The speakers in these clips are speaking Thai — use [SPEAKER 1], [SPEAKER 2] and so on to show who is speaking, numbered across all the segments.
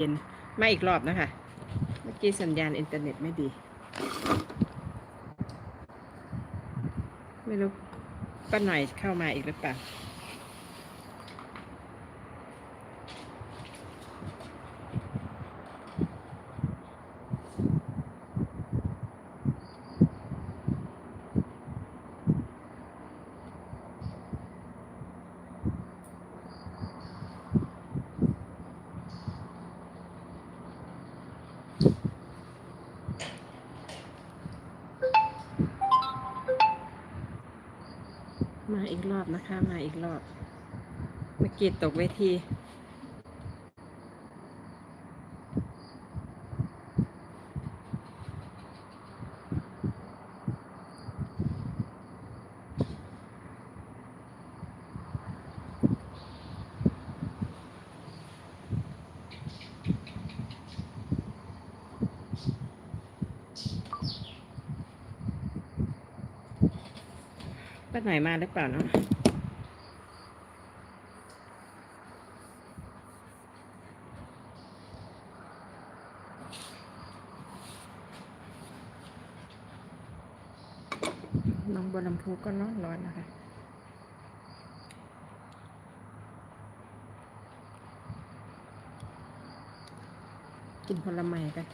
[SPEAKER 1] ย็นมาอีกรอบนะคะ เมื่อกี้สัญญาณอินเทอร์เน็ตไม่ดี ไม่รู้ป้าหน่อยเข้ามาอีกหรือเปล่า อีกรอบนะคะ มาอีกรอบ เมื่อกี้ตกเวที หน่อยมาหรือเปล่าเนาะน้องบัวลำพูก็ร้อนร้อนนะคะกินผลไม้กัน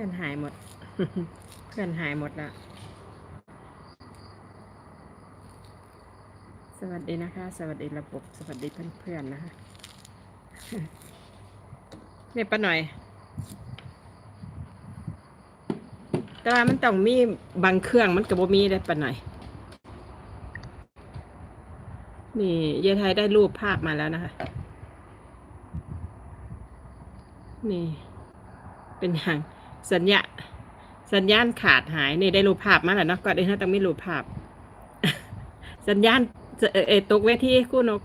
[SPEAKER 1] พื่อนหายหมด เพื่อนหายหมดละสวัสดีนะคะ สวัสดีระบบ สวัสดีเพื่อนๆนะคะเนี่ยป้าหน่อย แต่ว่ามันต้องมีบางเครื่องมันกับบ่มีได้ป้าหน่อย นี่ยายไทยได้รูปภาพมาแล้วนะคะ นี่ เป็นอย่าง สัญญาสัญญาณขาดหายนี่ได้รูปภาพมาแล้วเนาะก่อนอื่นเราต้องมีรูปภาพ สัญญาณเออตกเวทีคู่นก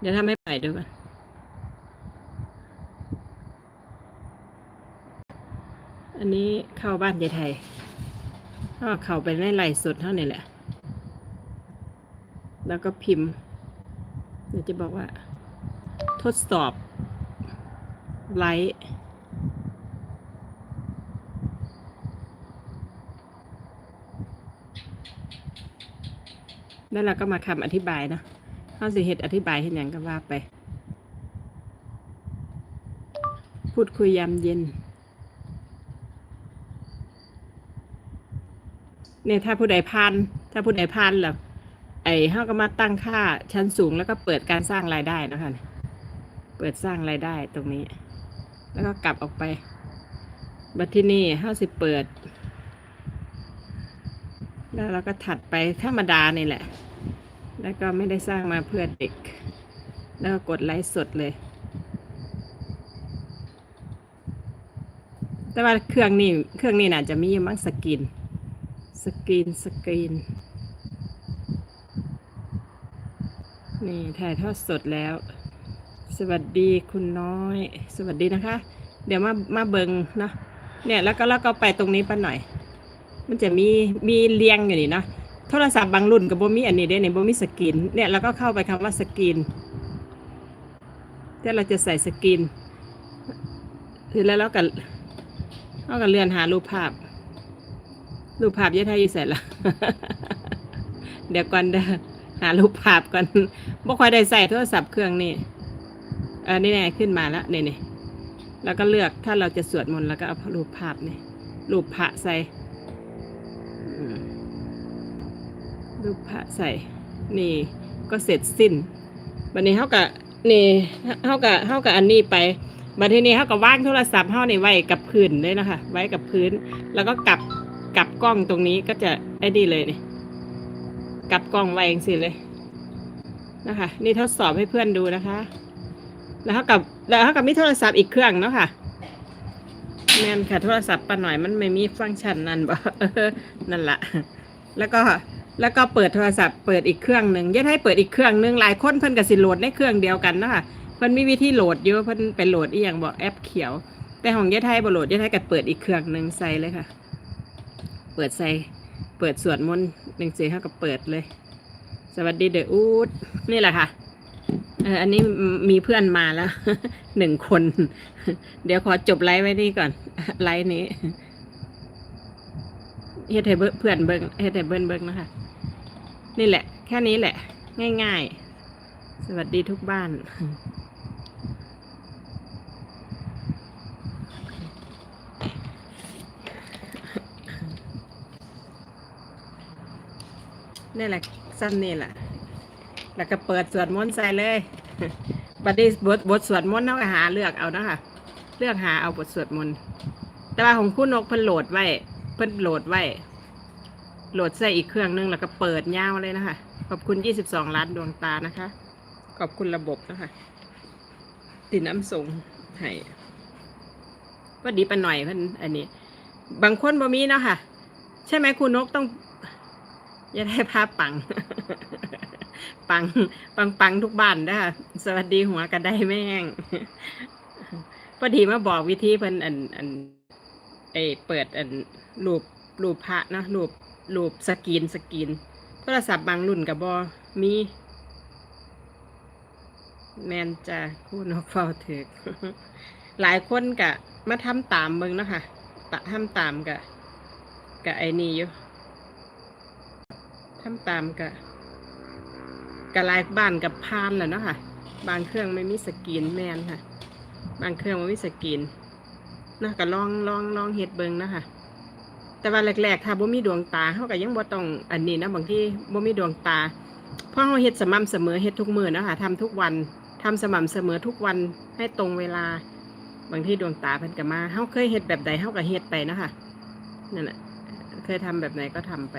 [SPEAKER 1] เดี๋ยวทำให้ไปดูกันอันนี้เข้าบ้านยายไทยก็เข้าไปในไลฟ์สดเท่านี้แหละ แล้วก็พิมพ์เดี๋ยวจะบอกว่า ทดสอบ ไลท์แล้วเราก็มาคำอธิบายนะเขาสิเหตุอธิบายเห็นอย่างก็ว่าไป พูดคุยยามเย็น เนี่ยถ้าผู้ใดพาน ถ้าผู้ใดพานแล้วไอ้เขาก็มาตั้งค่าชั้นสูงแล้วก็เปิดการสร้างรายได้นะคะ เปิดสร้างรายได้ตรงนี้ แล้วก็กลับออกไป บัดที่นี่ห้าสิบเปิด แล้วเราก็ถัดไปธรรมดานี่แหละ แล้วก็ไม่ได้สร้างมาเพื่อเด็ก แล้วก็กดไลฟ์สดเลย แต่ว่าเครื่องนี้เครื่องนี้น่าจะมีมั้งสกรีนสกรีนสกรีนนี่ถ่ายทอดสดแล้ว สวัสดีคุณน้อย สวัสดีนะคะ เดี๋ยวมามาเบิงนะเนี่ยแล้วก็แล้วก็ไปตรงนี้ป้าหน่อย มันจะมีมีเรียงอยู่นี่นะโทรศัพท์บางรุ่นกับโบมีอันนี้ได้เนี่ยโบมีสกรีนเนี่ยแล้วก็เข้าไปคำว่าสกรีนที่เราจะใส่สกรีนทีแล้วเราก็เราก็เลื่อนหารูปภาพ รูปภาพยะไทยอยู่เสร็จละเดี๋ยวก่อนเด้อหารูปภาพก่อนบ่ค่อยได้ใส่โทรศัพท์เครื่องนี้ เออนี่ไงขึ้นมาแล้วนี่นี่แล้วก็เลือกถ้าเราจะสวดมนต์แล้วก็เอารูปภาพนี่รูปพระใส่รูปพระใส่ นี่ ก็เสร็จสิ้นวันนี้เขากับนี่เขากับเขากับอันนี้ไปบัดทีนี้เขากับว่างโทรศัพท์เขานี่ไว้กับพื้นเลยนะคะ ไว้กับพื้น แล้วก็กลับกลับกล้องตรงนี้ก็จะไอ้นี่เลยนี่กลับกล้องไว้เองสิเลยนะคะ นี่ทดสอบให้เพื่อนดูนะคะ แล้วเขากับแล้วเขากับมีโทรศัพท์อีกเครื่องเนาะค่ะแม่นค่ะโทรศัพท์ปะหน่อยมันไม่มีฟังก์ชันนั่นบ่เออนั่นละแล้วก็แล้วก็เปิดโทรศัพท์เปิดอีกเครื่องหนึ่งยัดให้เปิดอีกเครื่องหนึ่งหลายคนเพิ่นกับสิโหลดในเครื่องเดียวกันเนาะค่ะเพิ่นมีวิธีโหลดเยอะเพิ่นไปโหลดอีหยังบอกแอปเขียว แต่ของยัดให้บ่โหลดยัดให้กับเปิดอีกเครื่องหนึ่งใส่เลยค่ะ เปิดใส่เปิดสวดมนต์หนังสือเขาก็เปิดเลย สวัสดีเดออูดนี่แหละค่ะ เอออันนี้มีเพื่อนมาแล้วหนึ่งคน เดี๋ยวขอจบไลฟ์ไว้นี่ก่อน ไลฟ์นี้เฮ็ดให้เบิ่งเพื่อนเบิ้งเฮ็ดให้เบิ้งเบิ้งนะคะ นี่แหละ แค่นี้แหละ ง่ายๆ สวัสดีทุกบ้านนี่แหละสั้นนี่แหละ แล้วก็เปิดสวดมนต์ใส่เลยบัดนี้บทบทสวดมนต์เราก็หาเลือกเอานะคะเลือกหาเอาบทสวดมนต์แต่ว่าของคุณนกเพิ่นโหลดไว้เพิ่นโหลดไว้ โหลดใส่อีกเครื่องนึงแล้วก็เปิดยาวเลยนะคะ ขอบคุณ 22 ล้านดวงตานะคะ ขอบคุณระบบนะคะติดน้ำส่งให้ว่าดีปะหน่อยเพิ่นอันนี้ บางคนบ่มีเนาะค่ะ ใช่ไหมคุณนกต้อง อย่าได้ภาพปัง ปัง ปังปังทุกบ้านนะคะสวัสดีหัวกระไดแม่งพอดีมาบอกวิธีเพิ่นอันอันไอเปิดอันรูปรูปพระนะรูปรูปสกีนสกีนโทรศัพท์บางรุ่นกับบอมี แมนจะคู่นกเฝ้าถึก หลายคนกะ มาทำตามเบิงนะคะตะทำตามกะกะไอ้นี่อยู่ทำตามกะ กะลายบ้านกับพานแหละเนาะค่ะบางเครื่องไม่มีสกรีนแมนค่ะ บางเครื่องไม่มีสกรีนนะก็ลองลองลองเฮ็ดเบิงนะคะแต่ว่าแรกๆถ้าบ่มีดวงตาเฮาก็ยังบ่ต้องอันนี้นะบางที่บ่มีดวงตาเพราะเฮาเฮ็ดสม่ำเสมอเฮ็ดทุกมือนะคะทำทุกวันทำสม่ำเสมอทุกวันให้ตรงเวลา บางที่ดวงตาเพิ่นก็มาเฮาเคยเฮ็ดแบบใดเฮาก็เฮ็ดไปนะคะนั่นแหละเคยทำแบบไหนก็ทำไป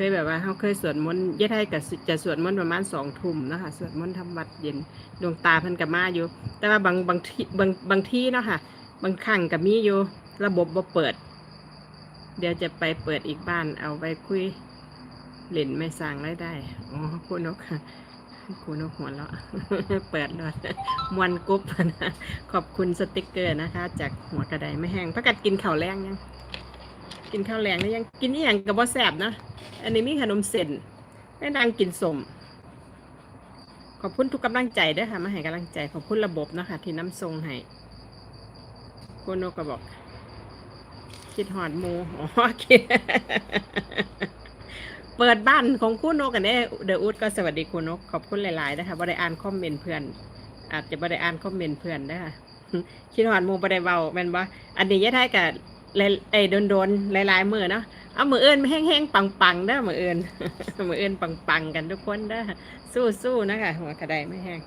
[SPEAKER 1] เคยแบบว่าเขาเคยสวดมนต์ยะไทยกับจะสวดมนต์ประมาณสองทุ่มนะคะสวดมนต์ทำวัดเย็นดวงตาเพิ่นกับมาอยู่ แต่ว่าบางบางที่บางบางที่เนาะค่ะ บางครั้งกับมีอยู่ ระบบบ่เปิด เดี๋ยวจะไปเปิดอีกบ้าน เอาไปคุยเล่นไม่สั่งได้ได้อ๋อคุณนกค่ะคุณนกหัวเราะเปิดเลยมวนกุ๊บนะขอบคุณสติกเกอร์นะคะ จากหัวกระไดไม่แห้งพักกัดกินข้าวแรงยังกินข้าวแรงแล้ยังกินนี่อย่างกับบ่แสบนะ อันนี้มีขนมเส้นแม่นางกินสมขอบคุณทุกกำลังใจด้วยค่ะมาให้กำลังใจขอบคุณระบบนะคะที่น้ำทรงให้คุณนกก็บอก คิดหอดมูอ๋อโอเคเปิดบ้านของคุณนกกันเนี่ยเดอะอูดก็สวัสดีคุณนกขอบคุณหลายๆนะคะบ่ได้อ่านคอมเมนต์เพื่อน อาจจะบ่ได้อ่านคอมเมนต์เพื่อนนะคะคิดหอดมูบ่ได้เบาแม่นบ่อันนี้ยะท้ายกับ ไอ้โดนๆหลายๆมือเนาะเอามือเอินแห้งๆปังๆเด้อมือเอินมือเอินปังๆกันทุกคนเด้อสู้ๆนะคะหัวกระไดไม่แห้ง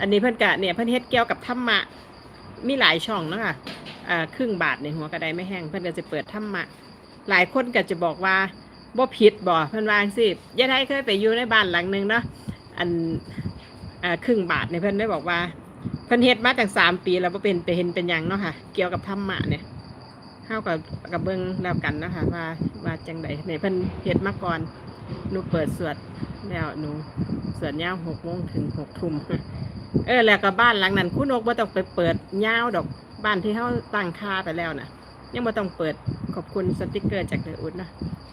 [SPEAKER 1] อันนี้เพิ่อนกะเนี่ยเพิ่อนเฮ็ดเกี่ยวกับธรรมะมีหลายช่องเนาะคะอ่าครึ่งบาทในหัวกระไดไม่แห้งเพิ่อนก็จะเปิดธรรมะหลายคนก็จะบอกว่าบ่ผิดบ่เพิ่อนว่างซี่ยายไทยเคยไปอยู่ในบ้านหลังหนึงเนาะอันอ่าครึ่งบาทเนี่ยเพิ่อนได้บอกว่าเพิ่อนเฮ็ดมาตั้งสามปีแล้วบ่เป็นไปเห็นเป็นยังเนาะค่ะ เกี่ยวกับธรรมะเนี่ย เข้ากับกับเบิ้งแล้วกันนะคะว่าว่าจังใดเนี่ยเพิ่นเฮ็ดมาก่อนหนูเปิดสวดแล้วหนูสวดยาวหกโมงถึงหกทุ่มเออแล้วก็บ้านหลังนั้นคุณนกบ่ต้องไปเปิดยาวดอกบ้านที่เขาตั้งค่าไปแล้วนะยังบ่ต้องเปิดขอบคุณสติกเกอร์จากเดออุดนะ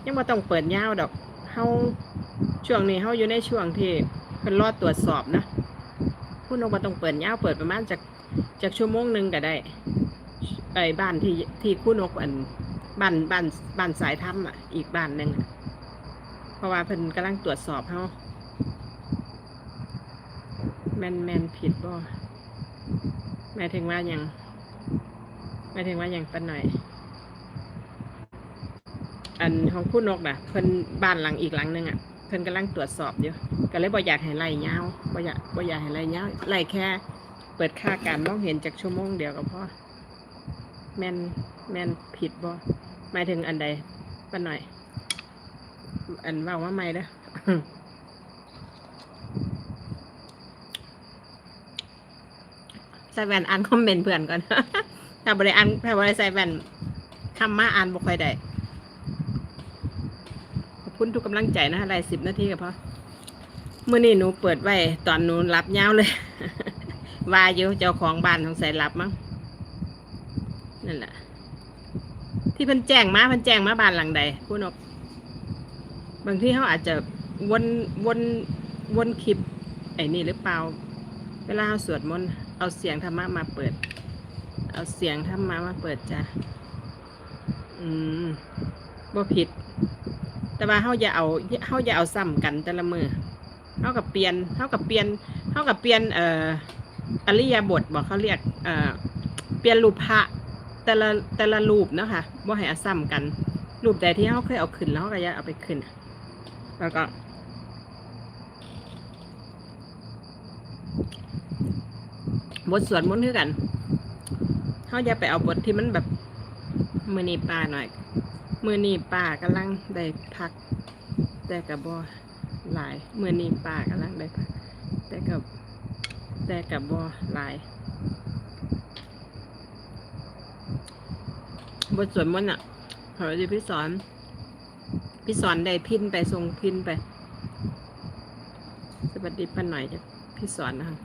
[SPEAKER 1] ยังบ่ต้องเปิดยาวดอกเฮาช่วงนี้เฮาอยู่ในช่วงที่เพิ่นรอตรวจสอบนะคุณนกบ่ต้องเปิดยาวเปิดประมาณจากจากชั่วโมงหนึ่งก็ได้ ไอ้บ้านที่ที่คู่นกอันบ้านบ้านบ้านสายถ้ำอะ อีกบ้านหนึ่งเพราะว่าเพิ่นกำลังตรวจสอบเฮาแมนแมนผิดบ่หมายถึงว่ายังหมายถึงว่ายังปะหน่อย อันของคู่นกน่ะเพิ่นบ้านหลังอีกหลังหนึ่งอะเพิ่นกำลังตรวจสอบอยู่ก็เลยบ่อยากให้ไล่ยาวบ่อยากบ่อยากให้ไล่ยาวไล่แค่ เปิดค่าการมองเห็นจากชั่วโมงเดียวก็พอ แมนแมนผิดบ่หมายถึงอันใดปะหน่อย อันว่าว่าไม่เด้อใส่แว่นอ่านคอมเมนต์เพื่อนก่อน ถ้าบริอ่านถ้าบริใส่แว่นคำมาอ่านบ่ค่อยได้ขอบคุณทุกกำลังใจนะได้สิบนาทีก็พอเมื่อนี้หนูเปิดไว้ ตอนหนูรับยาวเลย ว่าอยู่เจ้าของบ้านสงใสัยหลับมั้งนั่นแหละ ที่เพิ่นแจ้งมาเพิ่นแจ้งมาบ้านหลังใดคุณนกบางที่เขาอาจจะวนวนวนคลิปไอ้นี่หรือเปล่า เวลาเราสวดมนต์เอาเสียงธรรมะมาเปิด เอาเสียงธรรมะมาเปิดจ้ะอืมบ่ผิด แต่ว่าเขาอย่าเอาเขาอย่าเอาซ้ำกันแต่ละมือเขากับเปลี่ยนเขากับเปลี่ยนเขากับเปลี่ยนเอ่ออริยบทบอกเขาเรียกเอ่อเปลี่ยนรูปพระ แต่ละแต่ละรูปเนาะค่ะว่าให้อาซ้ำกัน รูปใดที่เขาเคยเอาขึ้นแล้วเขาก็ย่าเอาไปขึ้น แล้วก็ บทสวดมนต์คือกันเขาอย่าไปเอาบทที่มันแบบมือนีป่าหน่อย มือนีป่ากำลังได้พัก แต่กับบอหลาย มือนีป่ากำลังได้พัก แต่กับแต่กับบอหลาย บทสวดมนต์อะขาจะพี่สอน พี่สอนได้พินไปทรงพินไป สวัสดีป้าหน่อยจ้ะพี่สอนนะคะ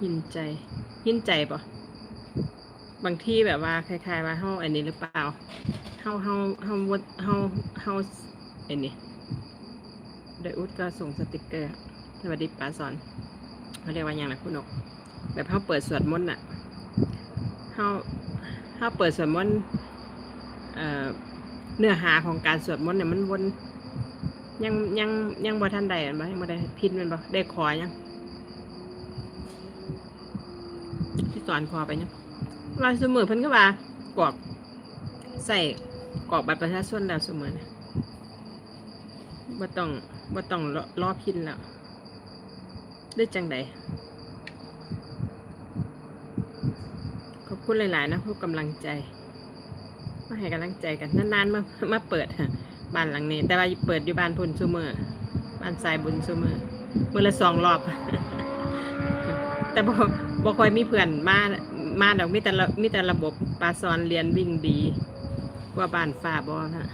[SPEAKER 1] หินใจหินใจปะบางที่แบบว่าคล้ายๆว่าเฮาอันนี้หรือเปล่าเฮาเฮาเฮาวัดเฮาเฮาอันนี้เดยอุดก็ส่งสติกเกอร์สวัสดีป้าสอนเขาเรียกว่าอย่างไรคุณนกแบบเฮาเปิดสวดมนต์น่ะาเฮาเปิดสวดมนต์เนื้อหาของการสวดมนต์เนี่ยมันวนยังยังยังบ่ทันใดอันบ่ยังบ่ได้พินมันบ่ได้ขอยังที่สอนคอไปเนี่ยลายเสมอเพิ่นก็ว่ากรอกใส่กรอกบัตรประชาชนแล้วเสมอนะบ่ต้องบ่ต้องรอรอพินแล้วได้จังใดขอบ คุณหลาย ๆ นะผู้กำลังใจ มาให้กำลังใจกันนาน ๆ มามาเปิดบ้านหลังนี้ แต่ว่าเปิดอยู่บ้านพุนซุมือบ้านทรายบุญซุมือมือละสองรอบ แต่บ่บ่ค่อยมีเพื่อนมามาดอกมีแต่ละมีแต่ระบบปลาซอนเรียนวิ่งดีกว่าบ้านฟ้าบอนะ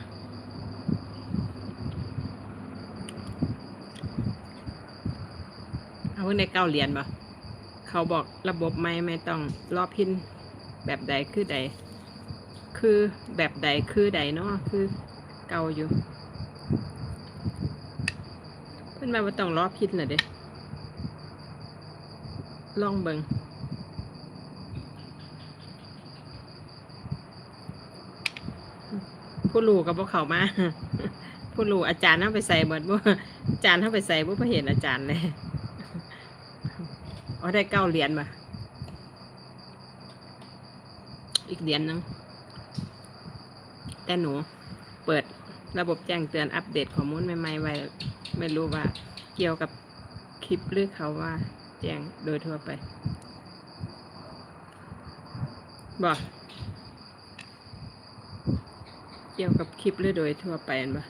[SPEAKER 1] เอาเพิ่งได้เก้าเหรียญบ่เขาบอกระบบไม่ไม่ต้องรอพิน แบบใดคือใด คือแบบใดคือใดเนาะคือเก่าอยู่ เพิ่อนมาว่าต้องรอพินเหรอเด้ลองเบิงผู้รู้กับพวกเขามาผู้รู้อาจารย์เข้าไปใส่เบิดบ่าอาจารย์เข้าไปใส่บ่พอเห็นอาจารย์เลยอ๋อได้เก้าเหรียญมาอีก เหรียญนึงแต่หนูเปิดระบบแจ้งเตือนอัปเดตข้อมูลใหม่ๆไว้ไม่รู้ว่าเกี่ยวกับคลิปหรือเขาว่า แจ้งโดยทั่วไปบอกเกี่ยวกับคลิปหรือโดยทั่วไปอันบ่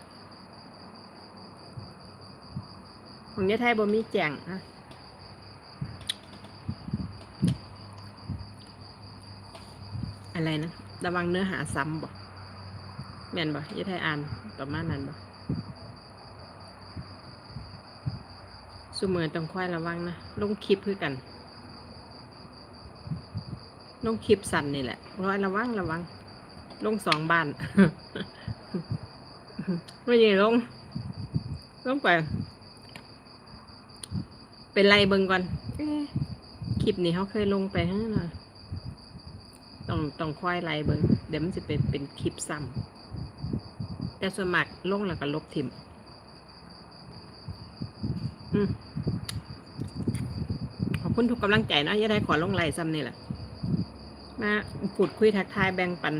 [SPEAKER 1] ของยะไทยบ่มีแจ้งนะ อะไรนะ ระวังเนื้อหาซ้ำบ่แม่นบ่ยะไทยอ่านประมาณนั้นบ่สุเมือต้องค่อยระวังนะลงคลิปคือกันลงคลิปสั่นนี่แหละร้อยระวังระวัง ลงสองบ้านไม่ใช่ลงลงไป เป็นไรเบิงก่อนเอ๊ะคลิปนี้เขาเคยลงไปฮะนะ ต้องต้องค่อยไล่เบิงเดี๋ยวมันจะเป็นเป็นคลิปซ้ำแต่ส่วนมากลงแล้วก็ลบทิมอขอบคุณทุกกำลังใจนะย่าได้ขอลงไลน์ซ้ำนี่แหละมาพูดคุยทักทายแบ่งปัน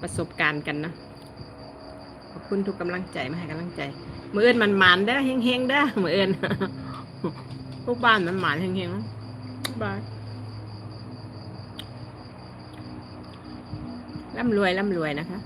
[SPEAKER 1] ประสบการณ์กันนะขอบคุณทุกกำลังใจมาให้กำลังใจมือเอื่นมันหมานเด้อเฮงๆเด้มือเอื่นพวกบ้านมันหมานเฮงๆนะบาย ร่ำรวยร่ำรวยนะคะ